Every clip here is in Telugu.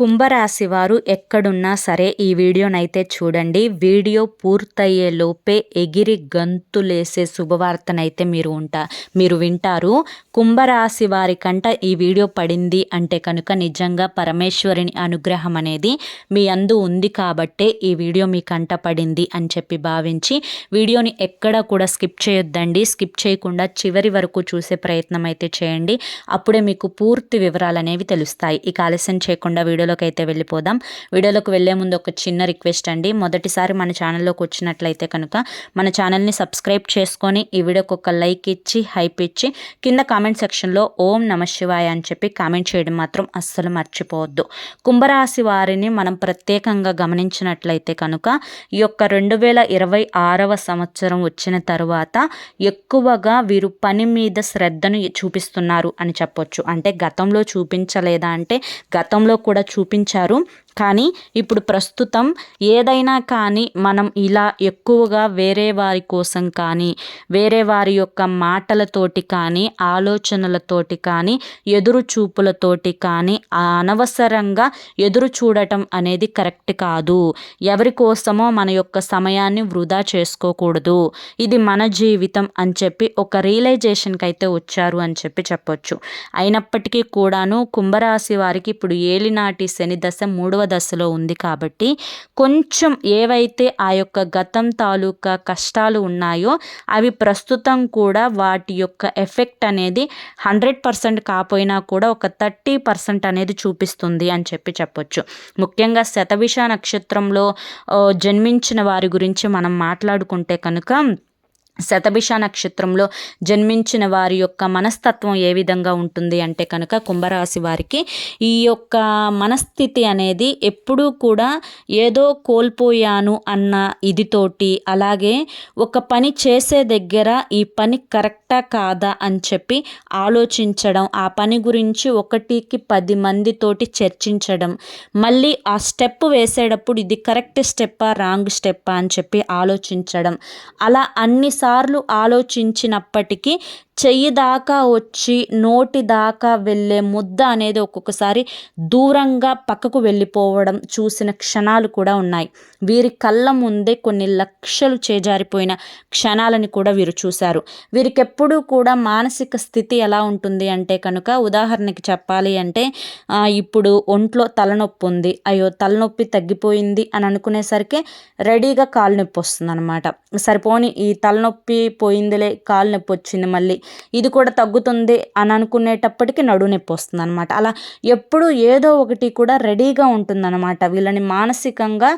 కుంభరాశి వారు ఎక్కడున్నా సరే ఈ వీడియోనైతే చూడండి. వీడియో పూర్తయ్యే లోపే ఎగిరి గంతులేసే శుభవార్తనైతే మీరు ఉంటా మీరు వింటారు. కుంభరాశి వారి కంట ఈ వీడియో పడింది అంటే కనుక నిజంగా పరమేశ్వరుని అనుగ్రహం అనేది మీ అందు ఉంది కాబట్టే ఈ వీడియో మీ కంట పడింది అని చెప్పి భావించి వీడియోని ఎక్కడ కూడా స్కిప్ చేయొద్దండి. స్కిప్ చేయకుండా చివరి వరకు చూసే ప్రయత్నం అయితే చేయండి. అప్పుడే మీకు పూర్తి వివరాలు అనేవి తెలుస్తాయి. ఇక ఆలస్యం చేయకుండా వీడియో వీడియోలోకి అయితే వెళ్ళిపోదాం. వీడియోలోకి వెళ్ళే ముందు ఒక చిన్న రిక్వెస్ట్ అండి. మొదటిసారి మన ఛానల్లోకి వచ్చినట్లయితే కనుక మన ఛానల్ని సబ్స్క్రైబ్ చేసుకొని ఈ వీడియోకి ఒక లైక్ ఇచ్చి హైప్ ఇచ్చి కింద కామెంట్ సెక్షన్లో ఓం నమ శివాయ అని చెప్పి కామెంట్ చేయడం మాత్రం అస్సలు మర్చిపోవద్దు. కుంభరాశి వారిని మనం ప్రత్యేకంగా గమనించినట్లయితే కనుక ఈ యొక్క రెండు వేల ఇరవై ఆరవ సంవత్సరం వచ్చిన తరువాత ఎక్కువగా వీరు పని మీద శ్రద్ధను చూపిస్తున్నారు అని చెప్పొచ్చు. అంటే గతంలో చూపించలేదా అంటే గతంలో కూడా చూపించారు. కానీ ఇప్పుడు ప్రస్తుతం ఏదైనా కానీ మనం ఇలా ఎక్కువగా వేరే వారి కోసం కానీ వేరే వారి యొక్క మాటలతోటి కానీ ఆలోచనలతోటి కానీ ఎదురు చూపులతోటి కానీ అనవసరంగా ఎదురు చూడటం అనేది కరెక్ట్ కాదు. ఎవరి కోసమో మన యొక్క సమయాన్ని వృధా చేసుకోకూడదు. ఇది మన జీవితం అని చెప్పి ఒక రియలైజేషన్కి అయితే వచ్చారు అని చెప్పి చెప్పొచ్చు. అయినప్పటికీ కూడాను కుంభరాశి వారికి ఇప్పుడు ఏలినాటి శని దశ మూడవ దశలో ఉంది కాబట్టి కొంచెం ఏవైతే ఆ యొక్క గతం తాలూకా కష్టాలు ఉన్నాయో అవి ప్రస్తుతం కూడా వాటి యొక్క ఎఫెక్ట్ అనేది హండ్రెడ్ పర్సెంట్ కాపోయినా కూడా ఒక థర్టీ పర్సెంట్ అనేది చూపిస్తుంది అని చెప్పి చెప్పొచ్చు. ముఖ్యంగా శతవిష నక్షత్రంలో జన్మించిన వారి గురించి మనం మాట్లాడుకుంటే కనుక శతభిష నక్షత్రంలో జన్మించిన వారి యొక్క మనస్తత్వం ఏ విధంగా ఉంటుంది అంటే కనుక కుంభరాశి వారికి ఈ యొక్క మనస్థితి అనేది ఎప్పుడూ కూడా ఏదో కోల్పోయాను అన్న ఇదితోటి అలాగే ఒక పని చేసే దగ్గర ఈ పని కరెక్ట్ కాదా అని చెప్పి ఆలోచించడం ఆ పని గురించి ఒకటికి పది మందితోటి చర్చించడం. మళ్ళీ ఆ స్టెప్ వేసేటప్పుడు ఇది కరెక్ట్ స్టెప్పా రాంగ్ స్టెప్పా అని చెప్పి ఆలోచించడం. అలా అన్నిసార్లు సార్లు ఆలోచించినప్పటికీ చెయ్యి దాకా వచ్చి నోటి దాకా వెళ్ళే ముద్ద అనేది ఒక్కొక్కసారి దూరంగా పక్కకు వెళ్ళిపోవడం చూసిన క్షణాలు కూడా ఉన్నాయి. వీరి కళ్ళ ముందే కొన్ని లక్షలు చేజారిపోయిన క్షణాలని కూడా వీరు చూశారు. వీరికి ఎప్పుడూ కూడా మానసిక స్థితి ఎలా ఉంటుంది అంటే కనుక ఉదాహరణకి చెప్పాలి అంటే ఇప్పుడు ఒంట్లో తలనొప్పి ఉంది. అయ్యో తలనొప్పి తగ్గిపోయింది అని అనుకునేసరికి రెడీగా కాలు నొప్పి వస్తుంది అనమాట సరిపోని ఈ తలనొప్పి పోయిందిలే కాలు నొప్పి వచ్చింది మళ్ళీ ఇది కూడా తగ్గుతుంది అని అనుకునేటప్పటికి నడు నొప్పి వస్తుంది అనమాట అలా ఎప్పుడు ఏదో ఒకటి కూడా రెడీగా ఉంటుందన్నమాట. వీళ్ళని మానసికంగా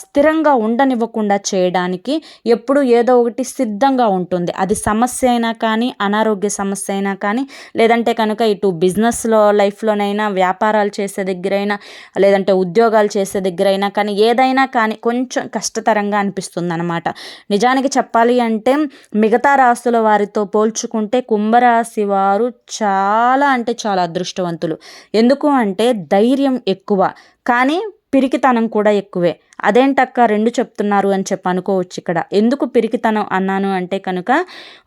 స్థిరంగా ఉండనివ్వకుండా చేయడానికి ఎప్పుడు ఏదో ఒకటి సిద్ధంగా ఉంటుంది. అది సమస్య అయినా కానీ అనారోగ్య సమస్య అయినా కానీ లేదంటే కనుక ఇటు బిజినెస్లో లైఫ్లోనైనా వ్యాపారాలు చేసే దగ్గరైనా లేదంటే ఉద్యోగాలు చేసే దగ్గరైనా కానీ ఏదైనా కానీ కొంచెం కష్టతరంగా అనిపిస్తుంది అనమాట నిజానికి చెప్పాలి అంటే మిగతా రాసుల వారితో పోల్చు పోల్చుకుంటే కుంభరాశి వారు చాలా అంటే చాలా అదృష్టవంతులు. ఎందుకు అంటే ధైర్యం ఎక్కువ. కానీ పిరికితనం కూడా ఎక్కువే. అదేంటక్క రెండు చెప్తున్నారు అని చెప్పి అనుకోవచ్చు ఇక్కడ. ఎందుకు పిరికితనం అన్నాను అంటే కనుక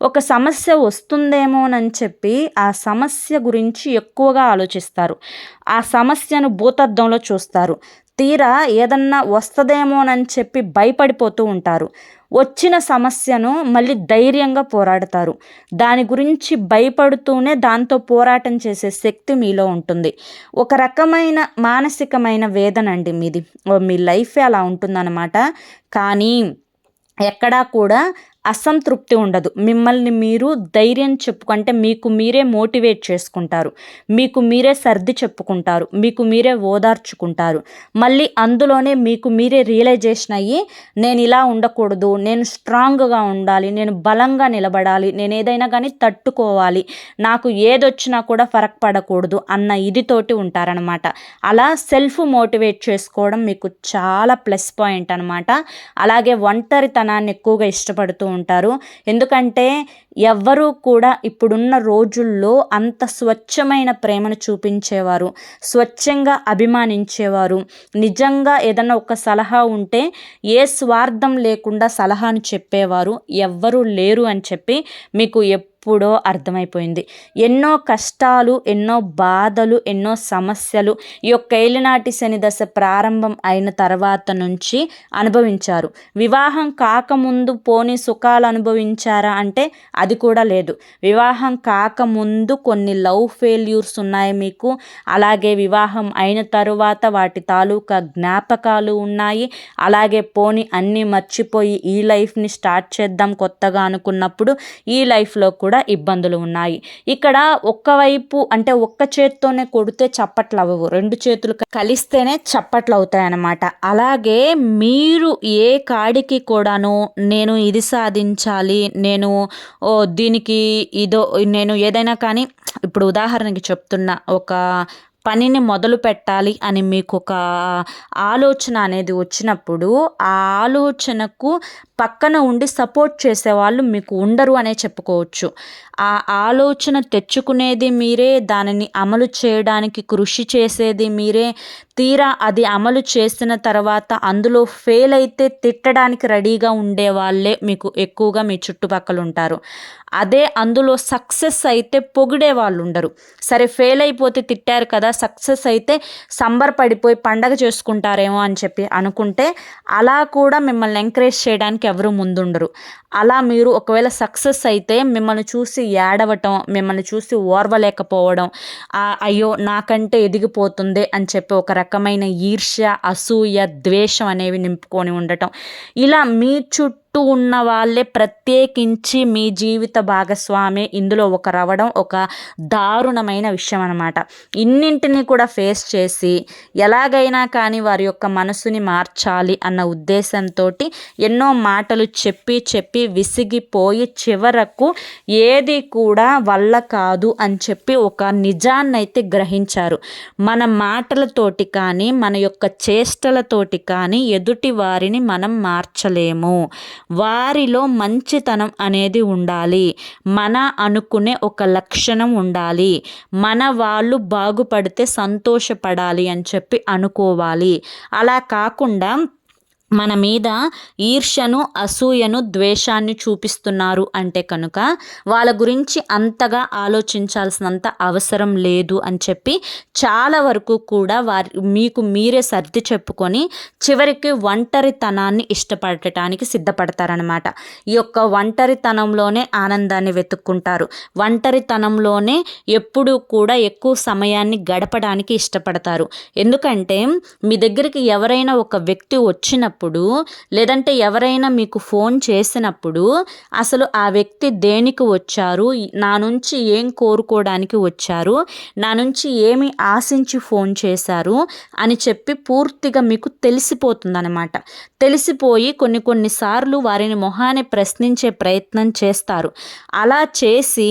ఒక సమస్య వస్తుందేమోనని చెప్పి ఆ సమస్య గురించి ఎక్కువగా ఆలోచిస్తారు. ఆ సమస్యను భూతద్దంలో చూస్తారు. తీరా ఏదన్నా వస్తుందేమోనని చెప్పి భయపడిపోతూ ఉంటారు. వచ్చిన సమస్యను మళ్ళీ ధైర్యంగా పోరాడతారు. దాని గురించి భయపడుతూనే దాంతో పోరాటం చేసే శక్తి మీలో ఉంటుంది. ఒక రకమైన మానసికమైన వేదన అండి మీది. మీ లైఫే అలా ఉంటుందన్నమాట. కానీ ఎక్కడా కూడా అసంతృప్తి ఉండదు. మిమ్మల్ని మీరు ధైర్యం చెప్పుకుంటే మీకు మీరే మోటివేట్ చేసుకుంటారు. మీకు మీరే సర్ది చెప్పుకుంటారు. మీకు మీరే ఓదార్చుకుంటారు. మళ్ళీ అందులోనే మీకు మీరే రియలైజేషన్ అయ్యి నేను ఇలా ఉండకూడదు నేను స్ట్రాంగ్గా ఉండాలి నేను బలంగా నిలబడాలి నేను ఏదైనా కానీ తట్టుకోవాలి నాకు ఏదొచ్చినా కూడా ఫరక్ పడకూడదు అన్న ఇదితోటి ఉంటారనమాట అలా సెల్ఫ్ మోటివేట్ చేసుకోవడం మీకు చాలా ప్లస్ పాయింట్ అనమాట అలాగే ఒంటరితనాన్ని ఎక్కువగా ఇష్టపడుతూ ఉంటారు. ఎందుకంటే ఎవ్వరూ కూడా ఇప్పుడున్న రోజుల్లో అంత స్వచ్ఛమైన ప్రేమను చూపించేవారు స్వచ్ఛంగా అభిమానించేవారు. నిజంగా ఏదైనా ఒక సలహా ఉంటే ఏ స్వార్థం లేకుండా సలహాను చెప్పేవారు ఎవ్వరూ లేరు అని చెప్పి మీకు ఎప్పుడో అర్థమైపోయింది. ఎన్నో కష్టాలు ఎన్నో బాధలు ఎన్నో సమస్యలు ఈ యొక్క ఏలినాటి శని దశ ప్రారంభం అయిన తర్వాత నుంచి అనుభవించారు. వివాహం కాకముందు పోని సుఖాలు అనుభవించారా అంటే అది కూడా లేదు. వివాహం కాకముందు కొన్ని లవ్ ఫెయిల్యూర్స్ ఉన్నాయి మీకు. అలాగే వివాహం అయిన తరువాత వాటి తాలూకా జ్ఞాపకాలు ఉన్నాయి. అలాగే పోని అన్నీ మర్చిపోయి ఈ లైఫ్ని స్టార్ట్ చేద్దాం కొత్తగా అనుకున్నప్పుడు ఈ లైఫ్లో కూడా ఇబ్బందులు ఉన్నాయి. ఇక్కడ ఒక్కవైపు అంటే ఒక్క చేత్తోనే కొడితే చప్పట్లు అవ్వవు రెండు చేతులు కలిస్తేనే చప్పట్లు అవుతాయి అన్నమాట అలాగే మీరు ఏ కాడికి కూడాను నేను ఇది సాధించాలి నేను దీనికి ఇదో నేను ఏదైనా కానీ ఇప్పుడు ఉదాహరణకి చెప్తున్నా ఒక పనిని మొదలు పెట్టాలి అని మీకు ఒక ఆలోచన అనేది వచ్చినప్పుడు ఆ ఆలోచనకు పక్కన ఉండి సపోర్ట్ చేసేవాళ్ళు మీకు ఉండరు అనే చెప్పుకోవచ్చు. ఆ ఆలోచన తెచ్చుకునేది మీరే దానిని అమలు చేయడానికి కృషి చేసేది మీరే తీరా అది అమలు చేసిన తర్వాత అందులో ఫెయిల్ అయితే తిట్టడానికి రెడీగా ఉండే వాళ్ళే మీకు ఎక్కువగా మీ చుట్టుపక్కల ఉంటారు అదే అందులో సక్సెస్ అయితే పొగిడే వాళ్ళు ఉండరు సరే ఫెయిల్ అయిపోతే తిట్టారు కదా సక్సెస్ అయితే సంబరపడిపోయి పండగ చేసుకుంటారేమో అని చెప్పి అనుకుంటే అలా కూడా మిమ్మల్ని ఎంకరేజ్ చేయడానికి ఎవరు ముందుండరు. అలా మీరు ఒకవేళ సక్సెస్ అయితే మిమ్మల్ని చూసి ఏడవటం మిమ్మల్ని చూసి ఓర్వలేకపోవడం అయ్యో నాకంటే ఎదిగిపోతుంది అని చెప్పి ఒక రకమైన ఈర్ష్య అసూయ ద్వేషం అనేవి నింపుకొని ఉండటం. ఇలా మీ చుట్టూ చుట్టూ ఉన్న వాళ్ళే ప్రత్యేకించి మీ జీవిత భాగస్వామి. ఇందులో ఒక రవడం ఒక దారుణమైన విషయం అనమాట ఇన్నింటినీ కూడా ఫేస్ చేసి ఎలాగైనా కానీ వారి యొక్క మనసుని మార్చాలి అన్న ఉద్దేశంతో ఎన్నో మాటలు చెప్పి చెప్పి విసిగిపోయి చివరకు ఏది కూడా వల్ల కాదు అని చెప్పి ఒక నిజాన్నైతే గ్రహించారు. మన మాటలతోటి కానీ మన యొక్క చేష్టలతోటి కానీ ఎదుటి వారిని మనం మార్చలేము. వారిలో మంచితనం అనేది ఉండాలి. మన అనుకునే ఒక లక్షణం ఉండాలి. మన వాళ్ళు బాగుపడితే సంతోషపడాలి అని చెప్పి అనుకోవాలి. అలా కాకుండా మన మీద ఈర్ష్యను అసూయను ద్వేషాన్ని చూపిస్తున్నారు అంటే కనుక వాళ్ళ గురించి అంతగా ఆలోచించాల్సినంత అవసరం లేదు అని చెప్పి చాలా వరకు కూడా వారి మీకు మీరే సర్ది చెప్పుకొని చివరికి ఒంటరితనాన్ని ఇష్టపడటానికి సిద్ధపడతారనమాట ఈ యొక్క ఒంటరితనంలోనే ఆనందాన్ని వెతుక్కుంటారు. ఒంటరితనంలోనే ఎప్పుడూ కూడా ఎక్కువ సమయాన్ని గడపడానికి ఇష్టపడతారు. ఎందుకంటే మీ దగ్గరికి ఎవరైనా ఒక వ్యక్తి వచ్చినప్పుడు చేసినప్పుడు లేదంటే ఎవరైనా మీకు ఫోన్ చేసినప్పుడు అసలు ఆ వ్యక్తి దేనికి వచ్చారు? నా నుంచి ఏం కోరుకోవడానికి వచ్చారు? నా నుంచి ఏమి ఆశించి ఫోన్ చేశారు? అని చెప్పి పూర్తిగా మీకు తెలిసిపోతుందనమాట తెలిసిపోయి కొన్ని కొన్నిసార్లు వారిని మొహాన్ని ప్రశ్నించే ప్రయత్నం చేస్తారు. అలా చేసి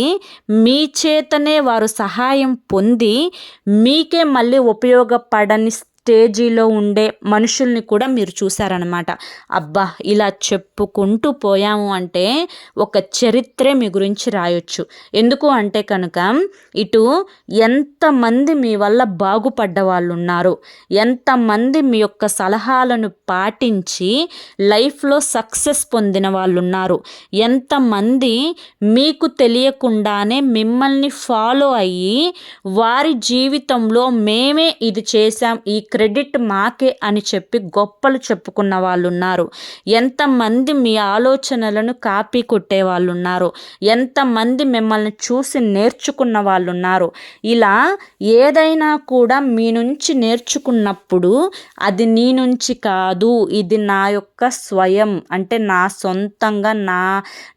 మీ చేతనే వారు సహాయం పొంది మీకే మళ్ళీ ఉపయోగపడని స్టేజీలో ఉండే మనుషుల్ని కూడా మీరు చూసారనమాట అబ్బా ఇలా చెప్పుకుంటూ పోయాము అంటే ఒక చరిత్రే మీ గురించి రాయొచ్చు. ఎందుకు అంటే కనుక ఇటు ఎంతమంది మీ వల్ల బాగుపడ్డ వాళ్ళు ఉన్నారు ఎంతమంది మీ యొక్క సలహాలను పాటించి లైఫ్లో సక్సెస్ పొందిన వాళ్ళు ఉన్నారు ఎంతమంది మీకు తెలియకుండానే మిమ్మల్ని ఫాలో అయ్యి వారి జీవితంలో మేమే ఇది చేశాం ఈ క్రెడిట్ మాకే అని చెప్పి గొప్పలు చెప్పుకున్న వాళ్ళు ఉన్నారు ఎంతమంది మీ ఆలోచనలను కాపీ కొట్టే వాళ్ళు ఉన్నారు ఎంతమంది మిమ్మల్ని చూసి నేర్చుకున్న వాళ్ళు ఉన్నారు ఇలా ఏదైనా కూడా మీ నుంచి నేర్చుకున్నప్పుడు అది నీ నుంచి కాదు ఇది నా యొక్క స్వయం. అంటే నా సొంతంగా నా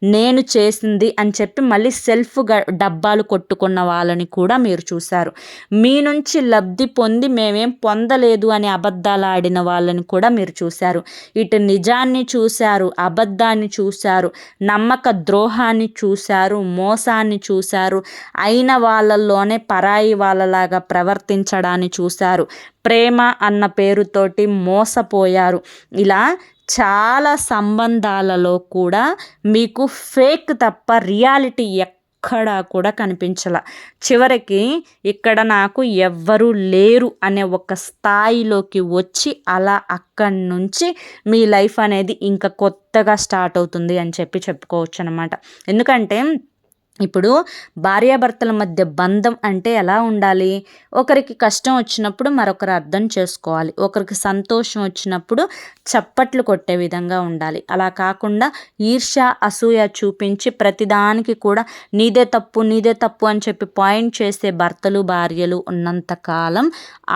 నేను చేసింది అని చెప్పి మళ్ళీ సెల్ఫ్ డబ్బాలు కొట్టుకున్న వాళ్ళని కూడా మీరు చూశారు. మీ నుంచి లబ్ధి పొంది మేమేం పొందలేదు. లేదు అని అబద్ధాలు ఆడిన వాళ్ళని కూడా మీరు చూశారు. ఇటు నిజాన్ని చూశారు అబద్ధాన్ని చూశారు నమ్మక ద్రోహాన్ని చూశారు మోసాన్ని చూశారు అయిన వాళ్ళల్లోనే పరాయి వాళ్ళలాగా ప్రవర్తించడాన్ని చూశారు. ప్రేమ అన్న పేరుతోటి మోసపోయారు. ఇలా చాలా సంబంధాలలో కూడా మీకు ఫేక్ తప్ప రియాలిటీ ఎక్కడా కూడా కనిపించల. చివరికి ఇక్కడ నాకు ఎవ్వరూ లేరు అనే ఒక స్థాయిలోకి వచ్చి అలా అక్కడి నుంచి మీ లైఫ్ అనేది ఇంకా కొత్తగా స్టార్ట్ అవుతుంది అని చెప్పి చెప్పుకోవచ్చు అనమాట ఎందుకంటే ఇప్పుడు భార్యాభర్తల మధ్య బంధం అంటే ఎలా ఉండాలి? ఒకరికి కష్టం వచ్చినప్పుడు మరొకరు అర్థం చేసుకోవాలి. ఒకరికి సంతోషం వచ్చినప్పుడు చప్పట్లు కొట్టే విధంగా ఉండాలి. అలా కాకుండా ఈర్ష్య అసూయ చూపించి ప్రతిదానికి కూడా నీదే తప్పు నీదే తప్పు అని చెప్పి పాయింట్ చేసే భర్తలు భార్యలు ఉన్నంతకాలం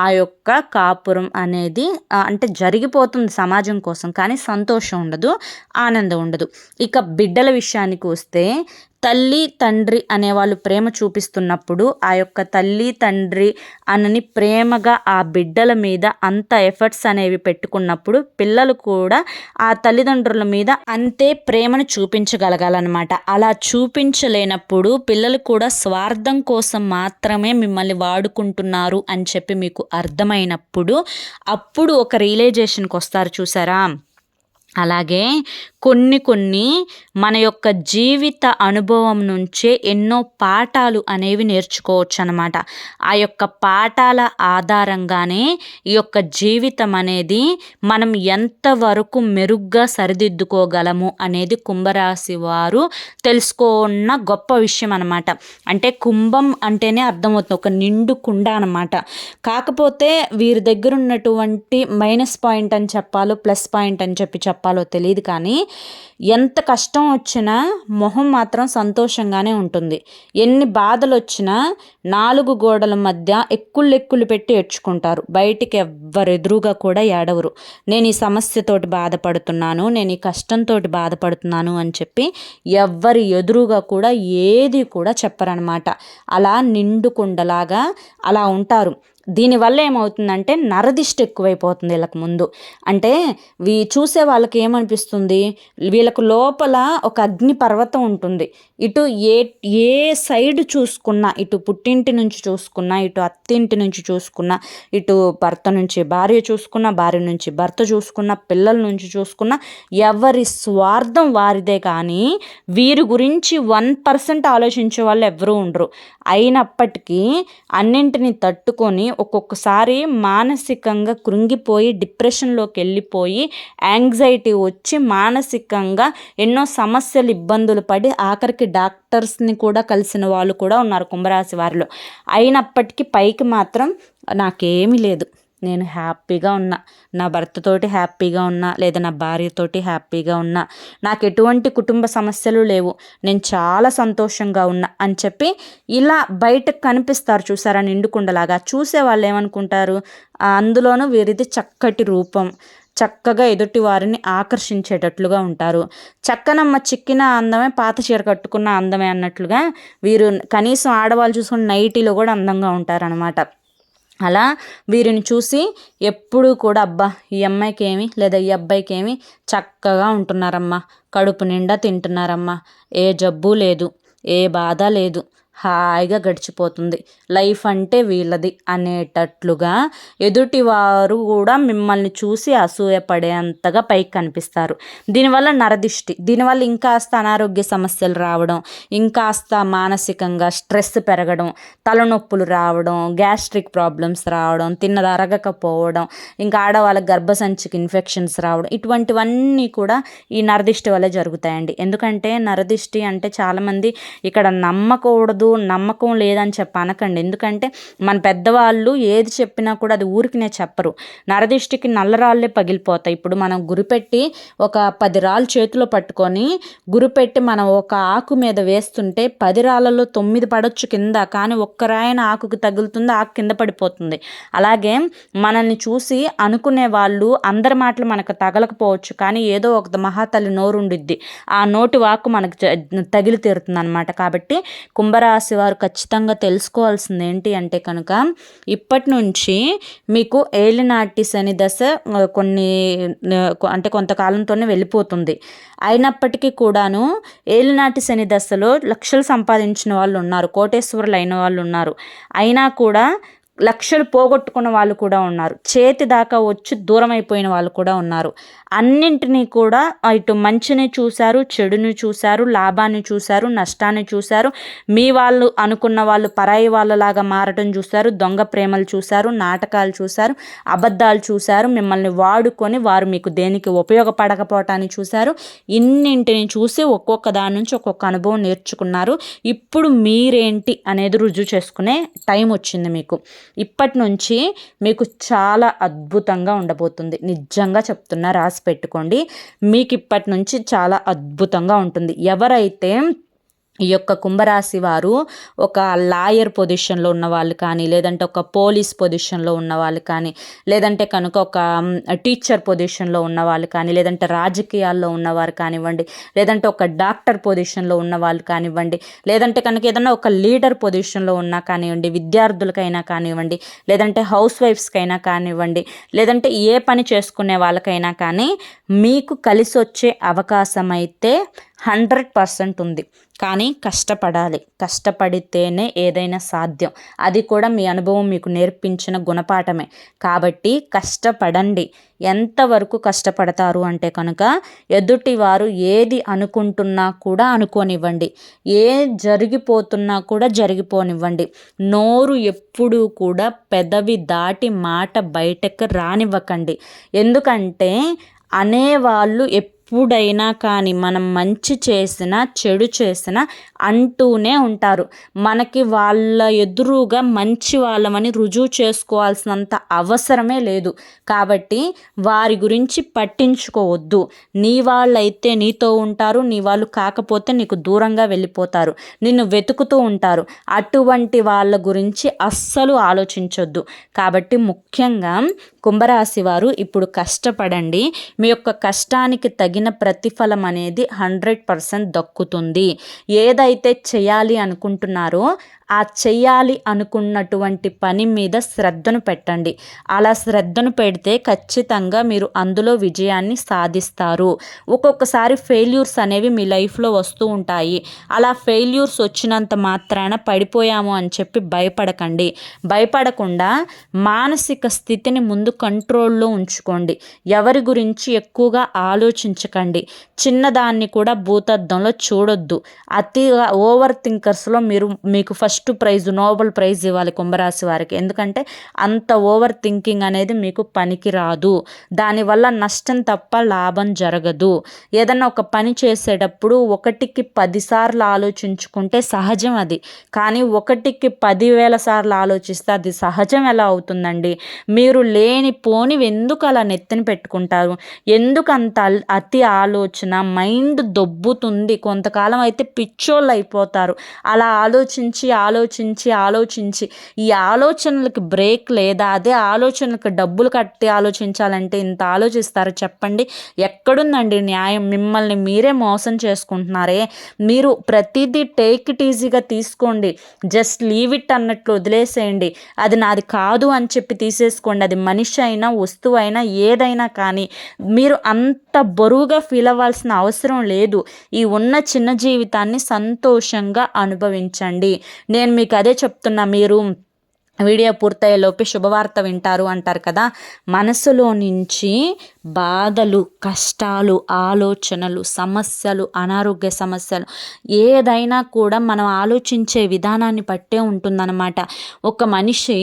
ఆ యొక్క కాపురం అనేది అంటే జరిగిపోతుంది సమాజం కోసం. కానీ సంతోషం ఉండదు ఆనందం ఉండదు. ఇక బిడ్డల విషయానికి వస్తే తల్లి తండ్రి అనేవాళ్ళు ప్రేమ చూపిస్తున్నప్పుడు ఆ యొక్క తల్లి తండ్రి అనని ప్రేమగా ఆ బిడ్డల మీద అంత ఎఫర్ట్స్ అనేవి పెట్టుకున్నప్పుడు పిల్లలు కూడా ఆ తల్లిదండ్రుల మీద అంతే ప్రేమను చూపించగలగాలన్నమాట. అలా చూపించలేనప్పుడు పిల్లలు కూడా స్వార్థం కోసం మాత్రమే మిమ్మల్ని వాడుకుంటున్నారు అని చెప్పి మీకు అర్థమైనప్పుడు అప్పుడు ఒక రియలైజేషన్కి వస్తారు చూసారా? అలాగే కొన్ని కొన్ని మన యొక్క జీవిత అనుభవం నుంచే ఎన్నో పాఠాలు అనేవి నేర్చుకోవచ్చు అనమాట ఆ యొక్క పాఠాల ఆధారంగానే ఈ యొక్క జీవితం అనేది మనం ఎంతవరకు మెరుగ్గా సరిదిద్దుకోగలము అనేది కుంభరాశి వారు తెలుసుకున్న గొప్ప విషయం అనమాట అంటే కుంభం అంటేనే అర్థమవుతుంది ఒక నిండు కుండ అనమాట కాకపోతే వీరి దగ్గర ఉన్నటువంటి మైనస్ పాయింట్ అని చెప్పాలో ప్లస్ పాయింట్ అని చెప్పి చెప్పాలి తెలియదు కానీ ఎంత కష్టం వచ్చినా మొహం మాత్రం సంతోషంగానే ఉంటుంది. ఎన్ని బాధలు వచ్చినా నాలుగు గోడల మధ్య ఎక్కుళ్ళు పెట్టి ఏడ్చుకుంటారు. బయటికి ఎవ్వరెదురుగా కూడా ఏడవరు. నేను ఈ సమస్యతోటి బాధపడుతున్నాను నేను ఈ కష్టంతో బాధపడుతున్నాను అని చెప్పి ఎవ్వరి ఎదురుగా కూడా ఏది కూడా చెప్పరనమాట అలా నిండుకుండలాగా అలా ఉంటారు. దీనివల్ల ఏమవుతుందంటే నరదిష్టి ఎక్కువైపోతుంది వీళ్ళకి ముందు. అంటే వీ చూసే వాళ్ళకి ఏమనిపిస్తుంది? వీళ్ళకు లోపల ఒక అగ్ని పర్వతం ఉంటుంది. ఇటు ఏ ఏ సైడ్ చూసుకున్నా ఇటు పుట్టింటి నుంచి చూసుకున్నా ఇటు అత్తింటి నుంచి చూసుకున్నా ఇటు భర్త నుంచి భార్య చూసుకున్నా భార్య నుంచి భర్త చూసుకున్న పిల్లల నుంచి చూసుకున్నా ఎవరి స్వార్థం వారిదే కానీ వీరి గురించి వన్ పర్సెంట్ ఆలోచించే వాళ్ళు ఎవరూ ఉండరు. అయినప్పటికీ అన్నింటిని తట్టుకొని ఒక్కొక్కసారి మానసికంగా కృంగిపోయి డిప్రెషన్లోకి వెళ్ళిపోయి యాంగ్జైటీ వచ్చి మానసికంగా ఎన్నో సమస్యలు ఇబ్బందులు పడి ఆఖరికి డాక్టర్స్ని కూడా కలిసిన వాళ్ళు కూడా ఉన్నారు కుంభరాశి వారిలో. అయినప్పటికీ పైకి మాత్రం నాకేమీ లేదు. నేను హ్యాపీగా ఉన్నా. నా భర్తతోటి హ్యాపీగా ఉన్నా లేదా నా భార్యతోటి హ్యాపీగా ఉన్నా. నాకు ఎటువంటి కుటుంబ సమస్యలు లేవు. నేను చాలా సంతోషంగా ఉన్నా అని చెప్పి ఇలా బయటకు కనిపిస్తారు చూసారా నిండుకుండలాగా. చూసే వాళ్ళు ఏమనుకుంటారు? అందులోనూ వీరిది చక్కటి రూపం. చక్కగా ఎదుటి వారిని ఆకర్షించేటట్లుగా ఉంటారు. చక్కనమ్మ చిక్కిన అందమే పాత చీర కట్టుకున్న అందమే అన్నట్లుగా వీరు కనీసం ఆడవాళ్ళు చూసుకుని నైటీలో కూడా అందంగా ఉంటారనమాట అలా వీరిని చూసి ఎప్పుడూ కూడా అబ్బా ఈ అమ్మాయికి ఏమి లేదా ఈ అబ్బాయికి ఏమి చక్కగా ఉంటున్నారమ్మా. కడుపు నిండా తింటున్నారమ్మా. ఏ జబ్బు లేదు. ఏ బాధ లేదు. హాయిగా గడిచిపోతుంది. లైఫ్ అంటే వీళ్ళది అనేటట్లుగా ఎదుటివారు కూడా మిమ్మల్ని చూసి అసూయపడేంతగా పైకి కనిపిస్తారు. దీనివల్ల నరదిష్టి దీనివల్ల ఇంకాస్త అనారోగ్య సమస్యలు రావడం ఇంకాస్త మానసికంగా స్ట్రెస్ పెరగడం తలనొప్పులు రావడం గ్యాస్ట్రిక్ ప్రాబ్లమ్స్ రావడం తిన్నది అరగకపోవడం ఇంకా ఆడవాళ్ళకి గర్భసంచికి ఇన్ఫెక్షన్స్ రావడం ఇటువంటివన్నీ కూడా ఈ నరదిష్టి వల్ల జరుగుతాయండి. ఎందుకంటే నరదిష్టి అంటే చాలామంది ఇక్కడ నమ్మకూడదు నమ్మకం లేదని చెప్పి అనకండి. ఎందుకంటే మన పెద్దవాళ్ళు ఏది చెప్పినా కూడా అది ఊరికినే చెప్పరు. నరదిష్టికి నల్లరాళ్ళే పగిలిపోతాయి. ఇప్పుడు మనం గురిపెట్టి ఒక పది రాళ్ళు చేతిలో పట్టుకొని గురిపెట్టి మనం ఒక ఆకు మీద వేస్తుంటే పది రాళ్ళలో తొమ్మిది పడవచ్చు కింద కానీ ఒక్క రాయన ఆకుకి తగులుతుంది ఆకు కింద పడిపోతుంది. అలాగే మనల్ని చూసి అనుకునే వాళ్ళు అందరి మాటలు మనకు తగలకపోవచ్చు కానీ ఏదో ఒక మహాతల్లి నోరుండిద్ది. ఆ నోటి వాక్కు మనకు తగిలి తీరుతుంది అనమాట కాబట్టి కుంభరా రాశి వారు ఖచ్చితంగా తెలుసుకోవాల్సింది ఏంటి అంటే కనుక ఇప్పటి నుంచి మీకు ఏలినాటి శని దశ కొన్ని అంటే కొంతకాలంతోనే వెళ్ళిపోతుంది. అయినప్పటికీ కూడాను ఏలినాటి శని దశలో లక్షలు సంపాదించిన వాళ్ళు ఉన్నారు కోటేశ్వరులు అయిన వాళ్ళు ఉన్నారు. అయినా కూడా లక్షలు పోగొట్టుకున్న వాళ్ళు కూడా ఉన్నారు. చేతి దాకా వచ్చి దూరం అయిపోయిన వాళ్ళు కూడా ఉన్నారు. అన్నింటినీ కూడా ఇటు మంచిని చూశారు చెడుని చూశారు లాభాన్ని చూశారు నష్టాన్ని చూశారు. మీ వాళ్ళు అనుకున్న వాళ్ళు పరాయి వాళ్ళలాగా మారటం చూశారు దొంగ ప్రేమలు చూశారు నాటకాలు చూశారు అబద్ధాలు చూశారు మిమ్మల్ని వాడుకొని వారు మీకు దేనికి ఉపయోగపడకపోవటాన్ని చూశారు. ఇన్నింటిని చూసి ఒక్కొక్క దాని నుంచి ఒక్కొక్క అనుభవం నేర్చుకున్నారు. ఇప్పుడు మీరేంటి అనేది రుజువు చేసుకునే టైం వచ్చింది మీకు. ఇప్పటి నుంచి మీకు చాలా అద్భుతంగా ఉండబోతుంది. నిజంగా చెప్తున్నా రాసి పెట్టుకోండి. మీకు ఇప్పటి నుంచి చాలా అద్భుతంగా ఉంటుంది. ఎవరైతే ఈ యొక్క కుంభరాశి వారు ఒక లాయర్ పొజిషన్లో ఉన్న వాళ్ళు కానీ లేదంటే ఒక పోలీస్ పొజిషన్లో ఉన్న వాళ్ళు కానీ లేదంటే కనుక ఒక టీచర్ పొజిషన్లో ఉన్న వాళ్ళు కానీ లేదంటే రాజకీయాల్లో ఉన్నవారు కానివ్వండి లేదంటే ఒక డాక్టర్ పొజిషన్లో ఉన్న వాళ్ళు కానివ్వండి లేదంటే కనుక ఏదైనా ఒక లీడర్ పొజిషన్లో ఉన్నా కానివ్వండి విద్యార్థులకైనా కానివ్వండి లేదంటే హౌస్ వైఫ్స్కైనా కానివ్వండి లేదంటే ఏ పని చేసుకునే వాళ్ళకైనా కానీ మీకు కలిసి వచ్చే అవకాశం అయితే హండ్రెడ్ పర్సెంట్ ఉంది. కానీ కష్టపడాలి. కష్టపడితేనే ఏదైనా సాధ్యం. అది కూడా మీ అనుభవం మీకు నేర్పించిన గుణపాఠమే. కాబట్టి కష్టపడండి. ఎంతవరకు కష్టపడతారు అంటే కనుక ఎదుటివారు ఏది అనుకుంటున్నా కూడా అనుకోనివ్వండి. ఏ జరిగిపోతున్నా కూడా జరిగిపోనివ్వండి. నోరు ఎప్పుడూ కూడా పెదవి దాటి మాట బయటకు రానివ్వకండి. ఎందుకంటే అనేవాళ్ళు ఎప్పుడు ఎప్పుడైనా కానీ మనం మంచి చేసినా చెడు చేసినా అంటూనే ఉంటారు. మనకి వాళ్ళ ఎదురుగా మంచి వాళ్ళమని రుజువు చేసుకోవాల్సినంత అవసరమే లేదు. కాబట్టి వారి గురించి పట్టించుకోవద్దు. నీ వాళ్ళైతే నీతో ఉంటారు నీ వాళ్ళు కాకపోతే నీకు దూరంగా వెళ్ళిపోతారు. నిన్ను వెతుకుతూ ఉంటారు. అటువంటి వాళ్ళ గురించి అస్సలు ఆలోచించొద్దు. కాబట్టి ముఖ్యంగా కుంభరాశి వారు ఇప్పుడు కష్టపడండి. మీ యొక్క కష్టానికి తగిన ప్రతిఫలం అనేది హండ్రెడ్ పర్సెంట్ దక్కుతుంది. ఏదైతే చేయాలి అనుకుంటున్నారో ఆ చెయ్యాలి అనుకున్నటువంటి పని మీద శ్రద్ధను పెట్టండి. అలా శ్రద్ధను పెడితే ఖచ్చితంగా మీరు అందులో విజయాన్ని సాధిస్తారు. ఒక్కొక్కసారి ఫెయిల్యూర్స్ అనేవి మీ లైఫ్లో వస్తూ ఉంటాయి. అలా ఫెయిల్యూర్స్ వచ్చినంత మాత్రాన పడిపోయాము అని చెప్పి భయపడకండి. భయపడకుండా మానసిక స్థితిని ముందు కంట్రోల్లో ఉంచుకోండి. ఎవరి గురించి ఎక్కువగా ఆలోచించకండి. చిన్నదాన్ని కూడా భూతద్దంలో చూడొద్దు. అతిగా ఓవర్ థింకర్స్లో మీరు మీకు first first prize Nobel prize ఇవ్వాలి కుంభరాశి వారికి. ఎందుకంటే అంత ఓవర్ థింకింగ్ అనేది మీకు పనికి రాదు. దానివల్ల నష్టం తప్ప లాభం జరగదు. ఏదన్నా ఒక పని చేసేటప్పుడు ఒకటికి పదిసార్లు ఆలోచించుకుంటే సహజం అది. కానీ ఒకటికి పదివేల సార్లు ఆలోచిస్తే అది సహజం ఎలా అవుతుందండి? మీరు లేని పోని ఎందుకు అలా నెత్తిన పెట్టుకుంటారు? ఎందుకు అంత అతి ఆలోచన మైండ్ దొబ్బుతుంది? కొంతకాలం అయితే పిచ్చోళ్ళు అయిపోతారు. అలా ఆలోచించి ఆలోచించి ఆలోచించి. ఈ ఆలోచనలకు బ్రేక్ లేదా అదే ఆలోచనలకు డబ్బులు కట్టి ఆలోచించాలంటే ఇంత ఆలోచిస్తారు చెప్పండి. ఎక్కడుందండి న్యాయం? మిమ్మల్ని మీరే మోసం చేసుకుంటున్నారే? మీరు ప్రతిదీ టేక్ ఇట్ ఈజీగా తీసుకోండి. జస్ట్ లీవ్ ఇట్ అన్నట్లు వదిలేసేయండి. అది నాది కాదు అని చెప్పి తీసేసుకోండి. అది మనిషి అయినా వస్తువు అయినా ఏదైనా కానీ మీరు అంత బరువుగా ఫీల్ అవ్వాల్సిన అవసరం లేదు. ఈ ఉన్న చిన్న జీవితాన్ని సంతోషంగా అనుభవించండి. నేను మీకు అదే చెప్తున్నా మీరు వీడియో పూర్తయ్యేలోపు శుభవార్త వింటారు అంటారు కదా. మనసులో నుంచి బాధలు కష్టాలు ఆలోచనలు సమస్యలు అనారోగ్య సమస్యలు ఏదైనా కూడా మనం ఆలోచించే విధానాన్ని పట్టే ఉంటుందన్నమాట. ఒక మనిషి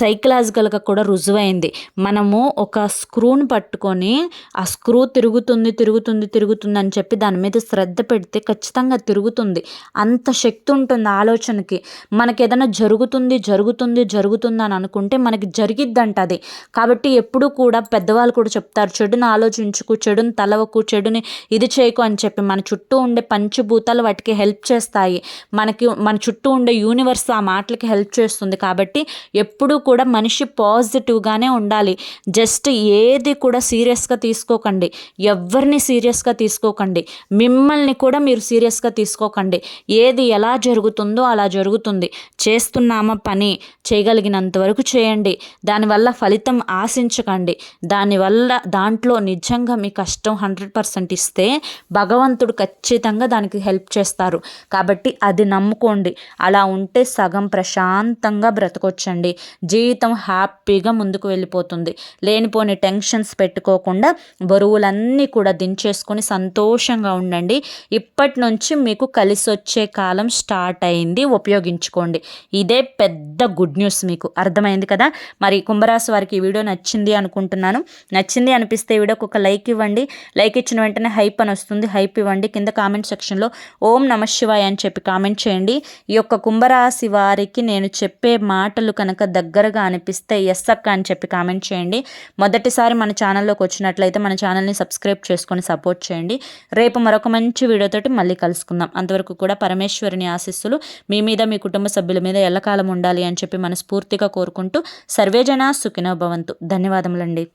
సైకలాజికల్గా కూడా రుజువైంది. మనము ఒక స్క్రూని పట్టుకొని ఆ స్క్రూ తిరుగుతుంది తిరుగుతుంది తిరుగుతుంది అని చెప్పి దాని మీద శ్రద్ధ పెడితే ఖచ్చితంగా తిరుగుతుంది. అంత శక్తి ఉంటుంది ఆలోచనకి. మనకి ఏదైనా జరుగుతుంది జరుగుతుంది జరుగుతుంది అని అనుకుంటే మనకి జరిగిద్దంట అది. కాబట్టి ఎప్పుడు కూడా పెద్దవాళ్ళు కూడా చెప్తారు చెడుని ఆలోచించుకు చెడుని తలవకు చెడుని ఇది చేయకు అని చెప్పి మన చుట్టూ ఉండే పంచభూతాలు వాటికి హెల్ప్ చేస్తాయి. మనకి మన చుట్టూ ఉండే యూనివర్స్ ఆ మాటలకి హెల్ప్ చేస్తుంది. కాబట్టి ఎప్పుడూ కూడా మనిషి పాజిటివ్గానే ఉండాలి. జస్ట్ ఏది కూడా సీరియస్గా తీసుకోకండి. ఎవరిని సీరియస్గా తీసుకోకండి. మిమ్మల్ని కూడా మీరు సీరియస్గా తీసుకోకండి. ఏది ఎలా జరుగుతుందో అలా జరుగుతుంది. చేస్తున్నామా పని చేయగలిగినంత వరకు చేయండి. దానివల్ల ఫలితం ఆశించకండి. దానివల్ల దానిలో దాంట్లో నిజంగా మీ కష్టం హండ్రెడ్ పర్సెంట్ ఇస్తే భగవంతుడు ఖచ్చితంగా దానికి హెల్ప్ చేస్తారు. కాబట్టి అది నమ్ముకోండి. అలా ఉంటే సగం ప్రశాంతంగా బ్రతకొచ్చండి. జీవితం హ్యాపీగా ముందుకు వెళ్ళిపోతుంది. లేనిపోని టెన్షన్స్ పెట్టుకోకుండా బరువులన్నీ కూడా దించేసుకొని సంతోషంగా ఉండండి. ఇప్పటి నుంచి మీకు కలిసి వచ్చే కాలం స్టార్ట్ అయింది. ఉపయోగించుకోండి. ఇదే పెద్ద గుడ్ న్యూస్ మీకు. అర్థమైంది కదా? మరి కుంభరాశి వారికి ఈ వీడియో నచ్చింది అనుకుంటున్నాను. నచ్చింది అనిపిస్తే వీడియోకి ఒక లైక్ ఇవ్వండి. లైక్ ఇచ్చిన వెంటనే హైప్ అని వస్తుంది. హైప్ ఇవ్వండి. కింద కామెంట్ సెక్షన్లో ఓం నమ శివాయ అని చెప్పి కామెంట్ చేయండి. ఈ యొక్క కుంభరాశి వారికి నేను చెప్పే మాటలు కనుక దగ్గరగా అనిపిస్తే ఎస్ అక్క అని చెప్పి కామెంట్ చేయండి. మొదటిసారి మన ఛానల్లోకి వచ్చినట్లయితే మన ఛానల్ని సబ్స్క్రైబ్ చేసుకొని సపోర్ట్ చేయండి. రేపు మరొక మంచి వీడియోతోటి మళ్ళీ కలుసుకుందాం. అంతవరకు కూడా పరమేశ్వరుని ఆశీస్సులు మీ మీద మీ కుటుంబ సభ్యుల మీద ఎల్లకాలం ఉండాలి అని చెప్పి మనస్ఫూర్తిగా కోరుకుంటూ సర్వేజన సుఖినో భవంతు. ధన్యవాదములండి.